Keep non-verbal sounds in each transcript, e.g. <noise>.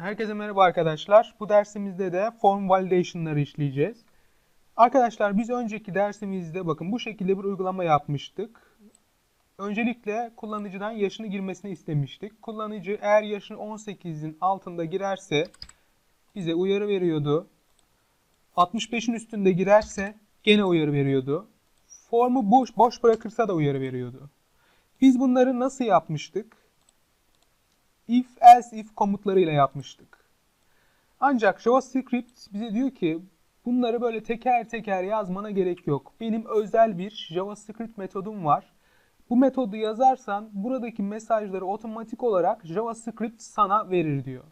Herkese merhaba arkadaşlar. Bu dersimizde de form validation'ları işleyeceğiz. Arkadaşlar biz önceki dersimizde bakın bu şekilde bir uygulama yapmıştık. Öncelikle kullanıcıdan yaşını girmesini istemiştik. Kullanıcı eğer yaşını 18'in altında girerse bize uyarı veriyordu. 65'in üstünde girerse gene uyarı veriyordu. Formu boş, boş bırakırsa da uyarı veriyordu. Biz bunları nasıl yapmıştık? İf else if komutlarıyla yapmıştık. Ancak JavaScript bize diyor ki bunları böyle teker teker yazmana gerek yok. Benim özel bir JavaScript metodum var. Bu metodu yazarsan buradaki mesajları otomatik olarak JavaScript sana verir diyor.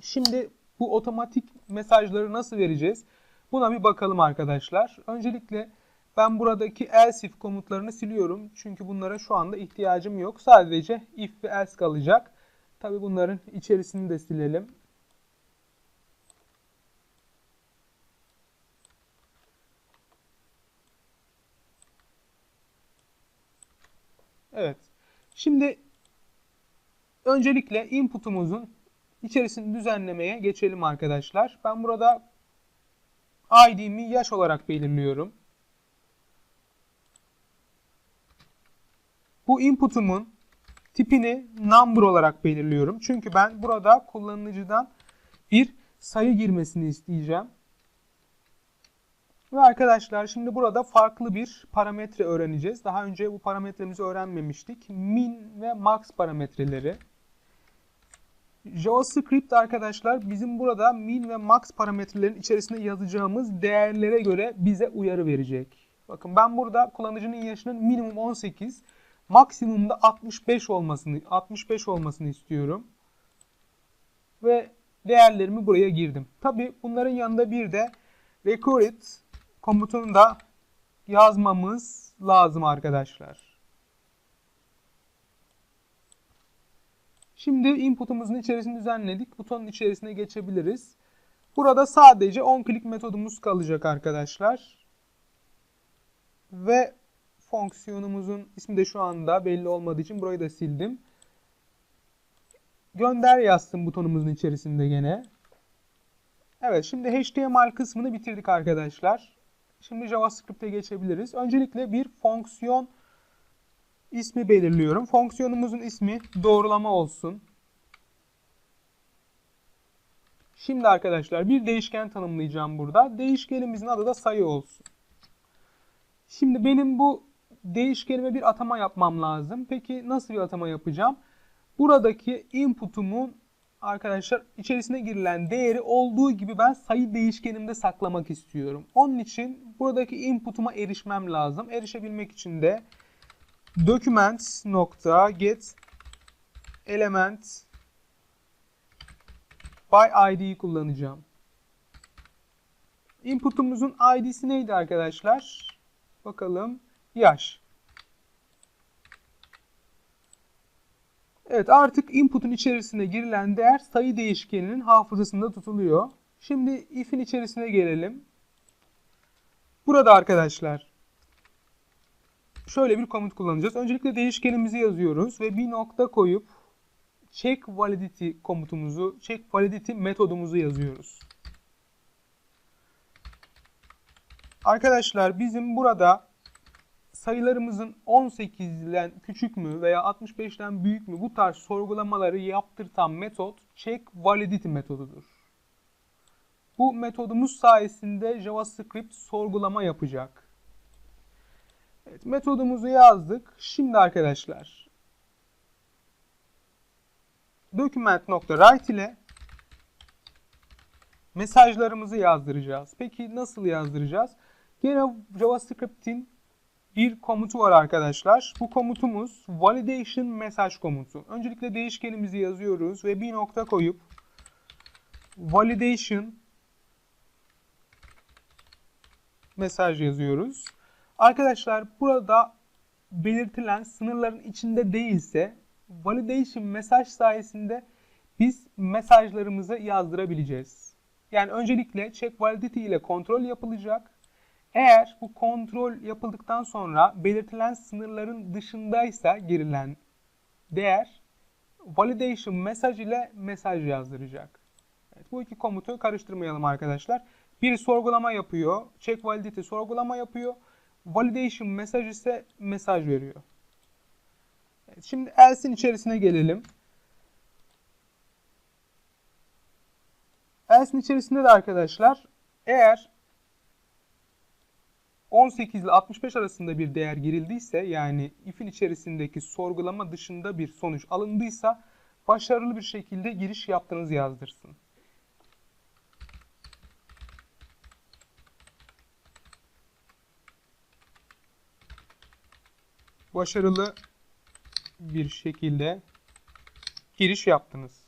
Şimdi bu otomatik mesajları nasıl vereceğiz? Buna bir bakalım arkadaşlar. Öncelikle ben buradaki else if komutlarını siliyorum. Çünkü bunlara şu anda ihtiyacım yok. Sadece if ve else kalacak. Tabi bunların içerisini de silelim. Evet. Şimdi öncelikle input'umuzun içerisini düzenlemeye geçelim arkadaşlar. Ben burada ID'mi yaş olarak belirliyorum. Bu input'umun tipini number olarak belirliyorum. Çünkü ben burada kullanıcıdan bir sayı girmesini isteyeceğim. Ve arkadaşlar şimdi burada farklı bir parametre öğreneceğiz. Daha önce bu parametremizi öğrenmemiştik. Min ve max parametreleri. JavaScript arkadaşlar bizim burada min ve max parametrelerin içerisine yazacağımız değerlere göre bize uyarı verecek. Bakın ben burada kullanıcının yaşının minimum 18, maksimumda 65 olmasını 65 olmasını istiyorum. Ve değerlerimi buraya girdim. Tabi bunların yanında bir de record komutunu da yazmamız lazım arkadaşlar. Şimdi input'umuzun içerisini düzenledik. Butonun içerisine geçebiliriz. Burada sadece on click metodumuz kalacak arkadaşlar. Ve fonksiyonumuzun ismi de şu anda belli olmadığı için burayı da sildim. Gönder yazsın butonumuzun içerisinde gene. Evet şimdi HTML kısmını bitirdik arkadaşlar. Şimdi JavaScript'e geçebiliriz. Öncelikle bir fonksiyon ismi belirliyorum. Fonksiyonumuzun ismi doğrulama olsun. Şimdi arkadaşlar bir değişken tanımlayacağım burada. Değişkenimizin adı da sayı olsun. Şimdi benim bu değişkenime bir atama yapmam lazım. Peki nasıl bir atama yapacağım? Buradaki input'umun arkadaşlar içerisine girilen değeri olduğu gibi ben sayı değişkenimde saklamak istiyorum. Onun için buradaki input'uma erişmem lazım. Erişebilmek için de document nokta get element by id'yi kullanacağım. Input'umuzun id'si neydi arkadaşlar? Bakalım. Yaş. Evet artık input'un içerisine girilen değer sayı değişkeninin hafızasında tutuluyor. Şimdi if'in içerisine gelelim. Burada arkadaşlar şöyle bir komut kullanacağız. Öncelikle değişkenimizi yazıyoruz ve bir nokta koyup check validity komutumuzu, check validity metodumuzu yazıyoruz. Arkadaşlar bizim burada sayılarımızın 18'den küçük mü veya 65'ten büyük mü bu tarz sorgulamaları yaptırtan metot check validity metodudur. Bu metodumuz sayesinde JavaScript sorgulama yapacak. Evet, metodumuzu yazdık. Şimdi arkadaşlar document.write ile mesajlarımızı yazdıracağız. Peki nasıl yazdıracağız? Gene JavaScript'in bir komutu var arkadaşlar. Bu komutumuz validation mesaj komutu. Öncelikle değişkenimizi yazıyoruz ve bir nokta koyup validation mesaj yazıyoruz. Arkadaşlar burada belirtilen sınırların içinde değilse validation mesaj sayesinde biz mesajlarımızı yazdırabileceğiz. Yani öncelikle check validity ile kontrol yapılacak. Eğer bu kontrol yapıldıktan sonra belirtilen sınırların dışındaysa girilen değer validation mesaj ile mesaj yazdıracak. Evet, bu iki komutu karıştırmayalım arkadaşlar. Biri sorgulama yapıyor. Check validity sorgulama yapıyor. Validation mesaj ise mesaj veriyor. Evet, şimdi else'in içerisine gelelim. Else'in içerisinde de arkadaşlar eğer 18 ile 65 arasında bir değer girildiyse yani if'in içerisindeki sorgulama dışında bir sonuç alındıysa başarılı bir şekilde giriş yaptığınız yazdırsın. Başarılı bir şekilde giriş yaptınız.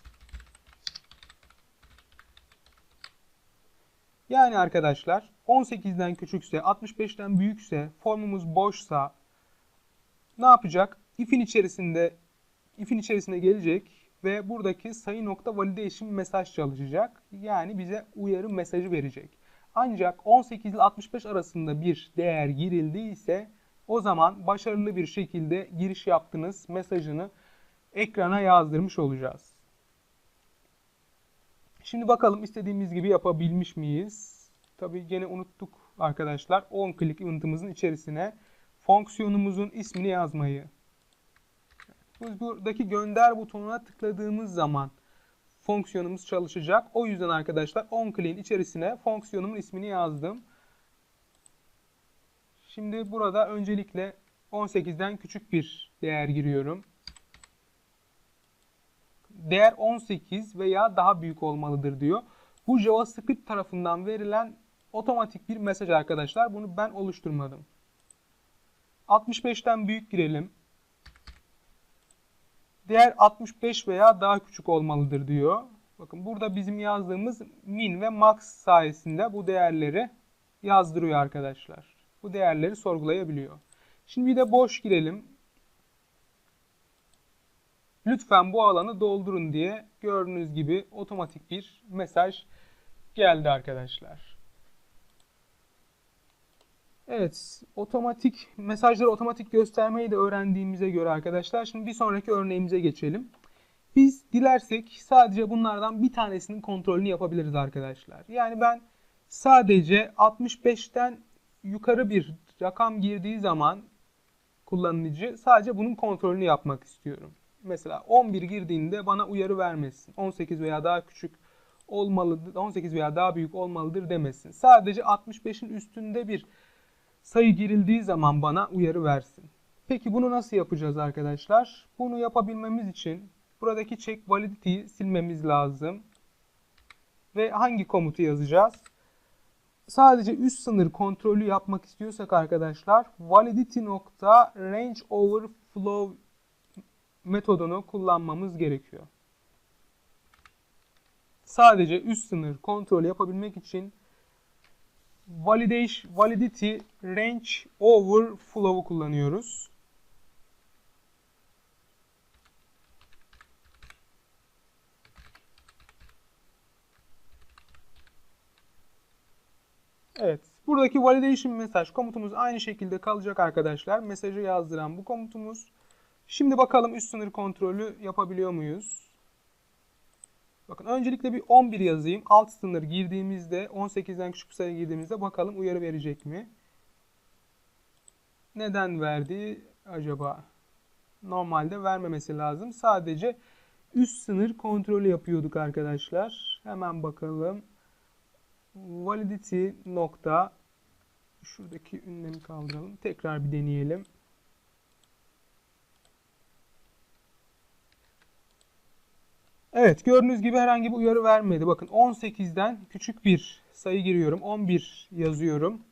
Yani arkadaşlar 18'den küçükse 65'ten büyükse formumuz boşsa ne yapacak? If'in içerisinde if'in içerisine gelecek ve buradaki sayı nokta validation mesaj çalışacak. Yani bize uyarı mesajı verecek. Ancak 18 ile 65 arasında bir değer girildiyse o zaman başarılı bir şekilde giriş yaptınız mesajını ekrana yazdırmış olacağız. Şimdi bakalım istediğimiz gibi yapabilmiş miyiz? Tabii gene unuttuk arkadaşlar. On click event'ımızın içerisine fonksiyonumuzun ismini yazmayı. Biz buradaki gönder butonuna tıkladığımız zaman fonksiyonumuz çalışacak. O yüzden arkadaşlar on click'in içerisine fonksiyonumun ismini yazdım. Şimdi burada öncelikle 18'den küçük bir değer giriyorum. Değer 18 veya daha büyük olmalıdır diyor. Bu JavaScript tarafından verilen otomatik bir mesaj arkadaşlar. Bunu ben oluşturmadım. 65'ten büyük girelim. Değer 65 veya daha küçük olmalıdır diyor. Bakın burada bizim yazdığımız min ve max sayesinde bu değerleri yazdırıyor arkadaşlar. Bu değerleri sorgulayabiliyor. Şimdi bir de boş girelim. Lütfen bu alanı doldurun diye gördüğünüz gibi otomatik bir mesaj geldi arkadaşlar. Evet, otomatik mesajları otomatik göstermeyi de öğrendiğimize göre arkadaşlar şimdi bir sonraki örneğimize geçelim. Biz dilersek sadece bunlardan bir tanesinin kontrolünü yapabiliriz arkadaşlar. Yani ben sadece 65'ten yukarı bir rakam girdiği zaman kullanıcı sadece bunun kontrolünü yapmak istiyorum. Mesela 11 girdiğinde bana uyarı vermesin. 18 veya daha küçük olmalıdır, 18 veya daha büyük olmalıdır demesin. Sadece 65'in üstünde bir sayı girildiği zaman bana uyarı versin. Peki bunu nasıl yapacağız arkadaşlar? Bunu yapabilmemiz için buradaki check validity'yi silmemiz lazım. Ve hangi komutu yazacağız? Sadece üst sınır kontrolü yapmak istiyorsak arkadaşlar validity nokta range overflow metodunu kullanmamız gerekiyor. Sadece üst sınır kontrol yapabilmek için validation, validity range overflow'u kullanıyoruz. Evet. Buradaki validation mesaj komutumuz aynı şekilde kalacak arkadaşlar. Mesajı yazdıran bu komutumuz. Şimdi bakalım üst sınır kontrolü yapabiliyor muyuz? Bakın öncelikle bir 11 yazayım. Alt sınır girdiğimizde 18'den küçük sayı girdiğimizde bakalım uyarı verecek mi? Neden verdi acaba? Normalde vermemesi lazım. Sadece üst sınır kontrolü yapıyorduk arkadaşlar. Hemen bakalım. Validity nokta şuradaki ünlemi kaldıralım. Tekrar bir deneyelim. Evet gördüğünüz gibi herhangi bir uyarı vermedi. Bakın 18'den küçük bir sayı giriyorum. 11 yazıyorum.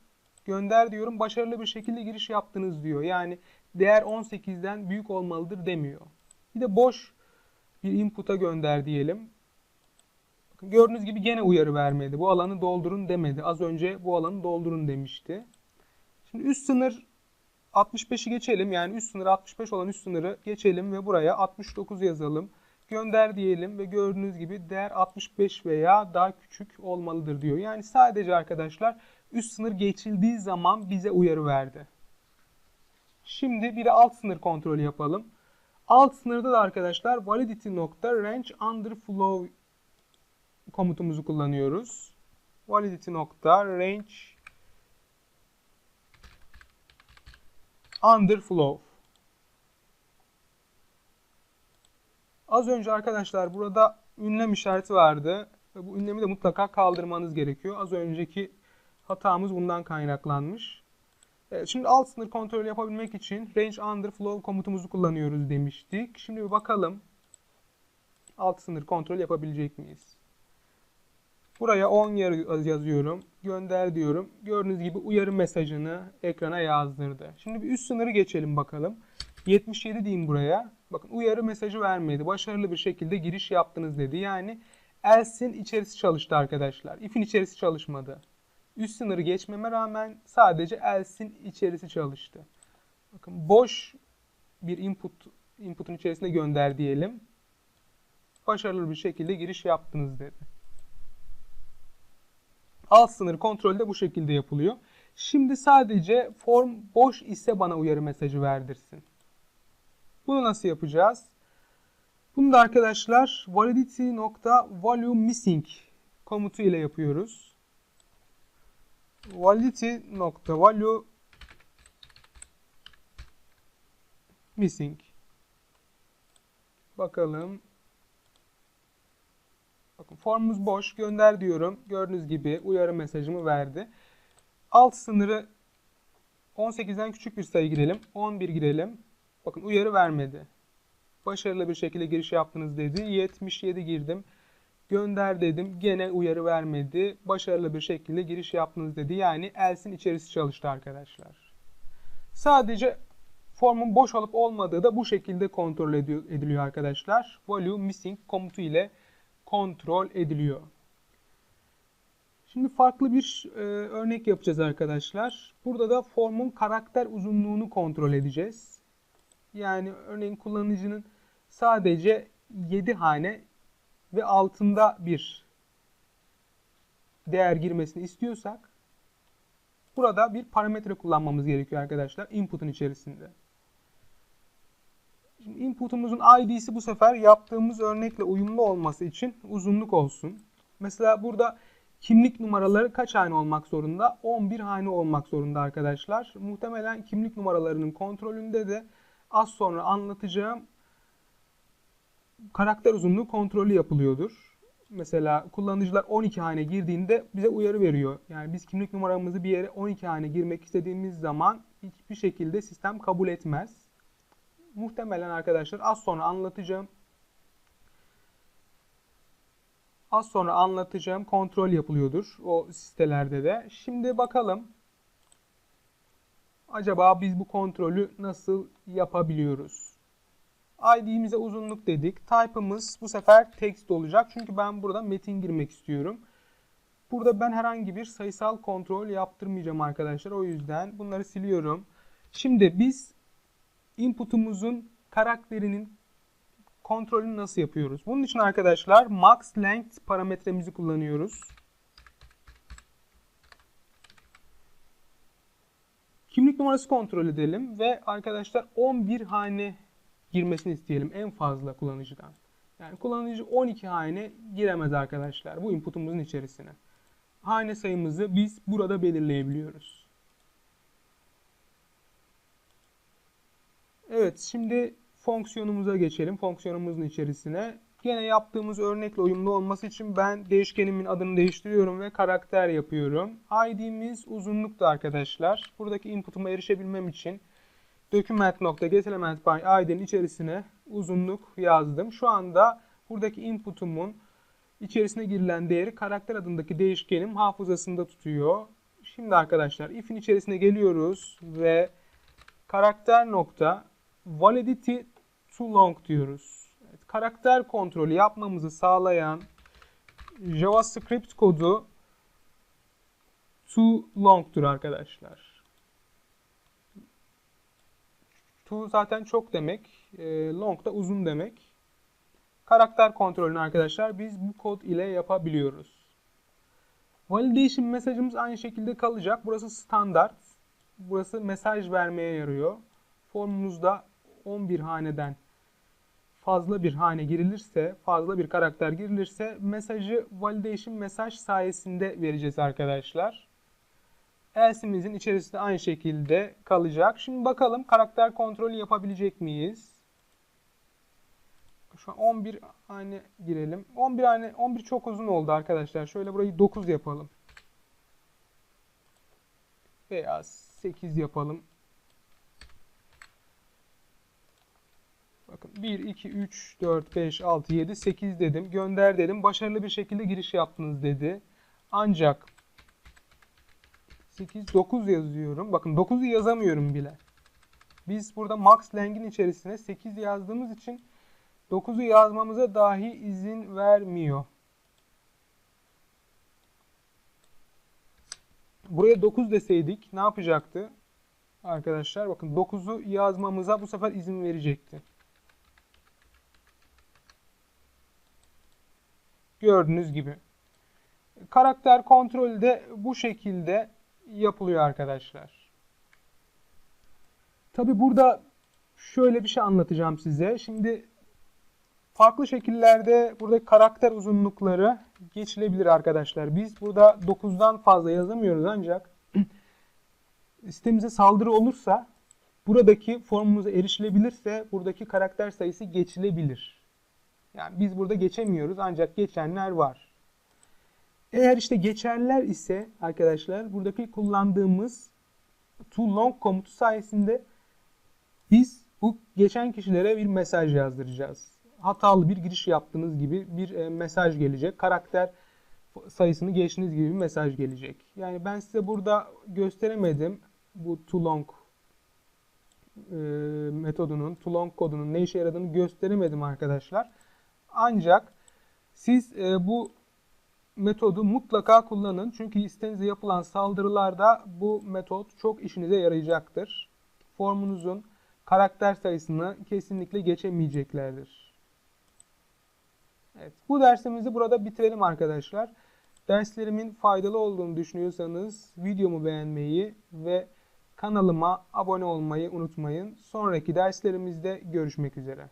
Gönder diyorum. Başarılı bir şekilde giriş yaptınız diyor. Yani değer 18'den büyük olmalıdır demiyor. Bir de boş bir input'a gönder diyelim. Bakın gördüğünüz gibi gene uyarı vermedi. Bu alanı doldurun demedi. Az önce bu alanı doldurun demişti. Şimdi üst sınır 65'i geçelim. Yani üst sınır 65 olan üst sınırı geçelim ve buraya 69 yazalım gönder diyelim ve gördüğünüz gibi değer 65 veya daha küçük olmalıdır diyor. Yani sadece arkadaşlar üst sınır geçildiği zaman bize uyarı verdi. Şimdi bir de alt sınır kontrolü yapalım. Alt sınırda da arkadaşlar validity nokta range underflow komutumuzu kullanıyoruz. Validity nokta range underflow. Az önce arkadaşlar burada ünlem işareti vardı. Bu ünlemi de mutlaka kaldırmanız gerekiyor. Az önceki hatamız bundan kaynaklanmış. Evet, şimdi alt sınır kontrolü yapabilmek için range underflow komutumuzu kullanıyoruz demiştik. Şimdi bir bakalım. Alt sınır kontrol yapabilecek miyiz? Buraya 10 yazıyorum. Gönder diyorum. Gördüğünüz gibi uyarı mesajını ekrana yazdırdı. Şimdi bir üst sınırı geçelim bakalım. 77 diyeyim buraya. Bakın uyarı mesajı vermedi. Başarılı bir şekilde giriş yaptınız dedi. Yani else'in içerisi çalıştı arkadaşlar. If'in içerisi çalışmadı. Üst sınırı geçmeme rağmen sadece else'in içerisi çalıştı. Bakın boş bir input input'un içerisine gönder diyelim. Başarılı bir şekilde giriş yaptınız dedi. Alt sınır kontrolü de bu şekilde yapılıyor. Şimdi sadece form boş ise bana uyarı mesajı verdirsin. Bunu nasıl yapacağız? Bunu da arkadaşlar validity.value missing komutu ile yapıyoruz. validity.value missing Bakalım. Bakın formumuz boş. Gönder diyorum. Gördüğünüz gibi uyarı mesajımı verdi. Alt sınırı 18'den küçük bir sayı girelim. 11 girelim. Bakın uyarı vermedi. Başarılı bir şekilde giriş yaptınız dedi. 77 girdim. Gönder dedim. Gene uyarı vermedi. Başarılı bir şekilde giriş yaptınız dedi. Yani else'in içerisi çalıştı arkadaşlar. Sadece formun boş olup olmadığı da bu şekilde kontrol ediliyor arkadaşlar. Value missing komutu ile kontrol ediliyor. Şimdi farklı bir e, örnek yapacağız arkadaşlar. Burada da formun karakter uzunluğunu kontrol edeceğiz. Yani örneğin kullanıcının sadece 7 hane ve altında bir değer girmesini istiyorsak burada bir parametre kullanmamız gerekiyor arkadaşlar input'un içerisinde. Şimdi input'umuzun id'si bu sefer yaptığımız örnekle uyumlu olması için uzunluk olsun. Mesela burada kimlik numaraları kaç hane olmak zorunda? 11 hane olmak zorunda arkadaşlar. Muhtemelen kimlik numaralarının kontrolünde de az sonra anlatacağım karakter uzunluğu kontrolü yapılıyordur. Mesela kullanıcılar 12 hane girdiğinde bize uyarı veriyor. Yani biz kimlik numaramızı bir yere 12 hane girmek istediğimiz zaman hiçbir şekilde sistem kabul etmez. Muhtemelen arkadaşlar az sonra anlatacağım. Az sonra anlatacağım kontrol yapılıyordur o sitelerde de. Şimdi bakalım Acaba biz bu kontrolü nasıl yapabiliyoruz? ID'mize uzunluk dedik. Type'ımız bu sefer text olacak. Çünkü ben burada metin girmek istiyorum. Burada ben herhangi bir sayısal kontrol yaptırmayacağım arkadaşlar. O yüzden bunları siliyorum. Şimdi biz input'umuzun karakterinin kontrolünü nasıl yapıyoruz? Bunun için arkadaşlar max length parametremizi kullanıyoruz. Numarası kontrol edelim ve arkadaşlar 11 hane girmesini isteyelim en fazla kullanıcıdan. Yani kullanıcı 12 hane giremez arkadaşlar bu inputumuzun içerisine. Hane sayımızı biz burada belirleyebiliyoruz. Evet şimdi fonksiyonumuza geçelim. Fonksiyonumuzun içerisine Gene yaptığımız örnekle uyumlu olması için ben değişkenimin adını değiştiriyorum ve karakter yapıyorum. ID'miz uzunluktu arkadaşlar. Buradaki input'uma erişebilmem için document.getElement by id'nin içerisine uzunluk yazdım. Şu anda buradaki input'umun içerisine girilen değeri karakter adındaki değişkenim hafızasında tutuyor. Şimdi arkadaşlar if'in içerisine geliyoruz ve karakter nokta validity too long diyoruz karakter kontrolü yapmamızı sağlayan JavaScript kodu too long'tur arkadaşlar. Too zaten çok demek. E, long da uzun demek. Karakter kontrolünü arkadaşlar biz bu kod ile yapabiliyoruz. Validation mesajımız aynı şekilde kalacak. Burası standart. Burası mesaj vermeye yarıyor. Formumuzda 11 haneden fazla bir hane girilirse, fazla bir karakter girilirse mesajı validation mesaj sayesinde vereceğiz arkadaşlar. Else'imizin içerisinde aynı şekilde kalacak. Şimdi bakalım karakter kontrolü yapabilecek miyiz? Şu an 11 hane girelim. 11 hane 11 çok uzun oldu arkadaşlar. Şöyle burayı 9 yapalım. Veya 8 yapalım. Bakın 1, 2, 3, 4, 5, 6, 7, 8 dedim. Gönder dedim. Başarılı bir şekilde giriş yaptınız dedi. Ancak 8, 9 yazıyorum. Bakın 9'u yazamıyorum bile. Biz burada max leng'in içerisine 8 yazdığımız için 9'u yazmamıza dahi izin vermiyor. Buraya 9 deseydik ne yapacaktı? Arkadaşlar bakın 9'u yazmamıza bu sefer izin verecekti. Gördüğünüz gibi. Karakter kontrolü de bu şekilde yapılıyor arkadaşlar. Tabi burada şöyle bir şey anlatacağım size. Şimdi farklı şekillerde buradaki karakter uzunlukları geçilebilir arkadaşlar. Biz burada 9'dan fazla yazamıyoruz ancak <clears throat> sitemize saldırı olursa buradaki formumuza erişilebilirse buradaki karakter sayısı geçilebilir. Yani biz burada geçemiyoruz ancak geçenler var. Eğer işte geçerler ise arkadaşlar buradaki kullandığımız too long komutu sayesinde biz bu geçen kişilere bir mesaj yazdıracağız. Hatalı bir giriş yaptığınız gibi bir e, mesaj gelecek. Karakter sayısını geçtiğiniz gibi bir mesaj gelecek. Yani ben size burada gösteremedim bu too long e, metodunun, too long kodunun ne işe yaradığını gösteremedim arkadaşlar. Ancak siz e, bu metodu mutlaka kullanın. Çünkü sitenize yapılan saldırılarda bu metot çok işinize yarayacaktır. Formunuzun karakter sayısını kesinlikle geçemeyeceklerdir. Evet, bu dersimizi burada bitirelim arkadaşlar. Derslerimin faydalı olduğunu düşünüyorsanız videomu beğenmeyi ve kanalıma abone olmayı unutmayın. Sonraki derslerimizde görüşmek üzere.